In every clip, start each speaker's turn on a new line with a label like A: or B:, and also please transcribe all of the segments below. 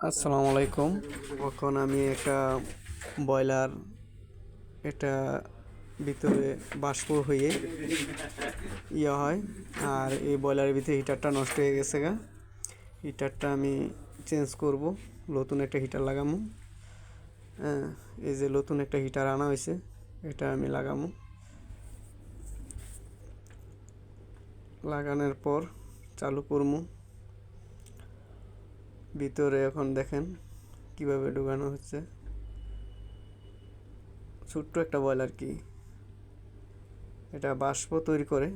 A: আসসালামু আলাইকুম। এখন আমি একটা ব্রয়লার এটা ভিতরে বাষ্প হয়ে ইয়ে হয়, আর এই ব্রয়লারের ভিতরে হিটারটা নষ্ট হয়ে গেছে গা। হিটারটা আমি চেঞ্জ করব, নতুন একটা হিটার লাগামো। হ্যাঁ এই যে নতুন একটা হিটার আনা হয়েছে, এটা আমি লাগামু। লাগানোর পর চালু করব ভিতরে এখন দেখেন কীভাবে ঢুকানো হচ্ছে। ছোট্ট একটা বয়লার কি? এটা বাষ্প তৈরি করে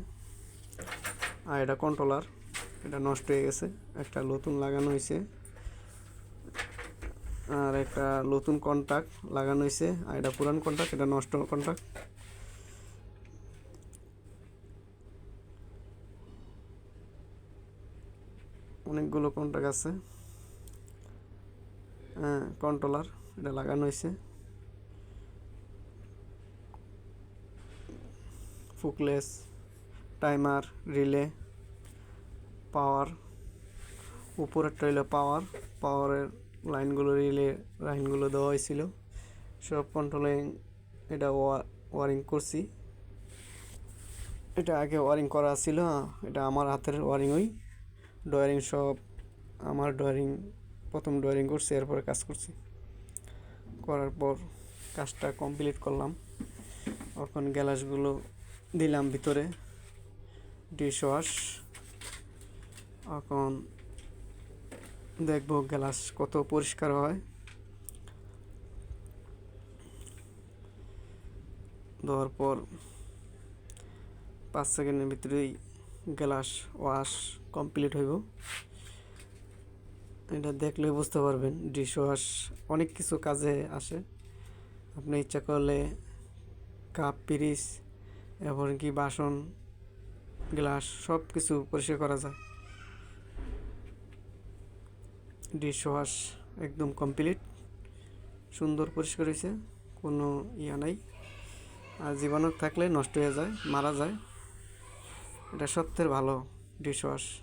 A: আর এটা কন্ট্রোলার এটা নষ্ট হয়ে গেছে। একটা নতুন লাগানো হয়েছে আর একটা নতুন কন্ট্রাক্ট লাগানো হয়েছে আর এটা পুরান কন্ট্যাক্ট এটা নষ্ট কন্ট্রাক্ট অনেকগুলো কন্ট্রাক্ট আছে। কন্ট্রোলার এটা লাগানো হয়েছে। ফুকলেস টাইমার রিলে পাওয়ার উপরেরটা হইল পাওয়ার পাওয়ারের লাইনগুলো রিলে লাইনগুলো দেওয়া হয়েছিল। সব কন্ট্রোলিং এটা ওয়ারিং করছি। এটা আগে ওয়ারিং করা ছিল এটা আমার হাতের ওয়ারিং ওই। ডয়ারিং সব আমার ডয়ারিং প্রথম ড্রয়িং করছি, এরপরে কাজ করছি। করার পর কাজটা কমপ্লিট করলাম। এখন গ্যালাসগুলো দিলাম ভিতরে ডিশ ওয়াশ এখন দেখব গ্যালাস কত পরিষ্কার হয়। দেওয়ার পর পাঁচ সেকেন্ডের ভিতরেই গ্যালাস ওয়াশ কমপ্লিট হইব। এটা দেখলে বুঝতে পারবেন, ডিশ ওয়াশ অনেক কিছু কাজে আসে। আপনি ইচ্ছা করলে কাপ পিরিস এমনকি বাসন, গ্লাস সব কিছু পরিষ্কার করা যায়। ডিশ ওয়াশ একদম কমপ্লিট। সুন্দর পরিষ্কার হয়েছে, কোনো ইয়া নাই। আর জীবাণু থাকলে নষ্ট হয়ে যায়, মারা যায়। এটা সত্যের ভালো, ডিশ ওয়াশ।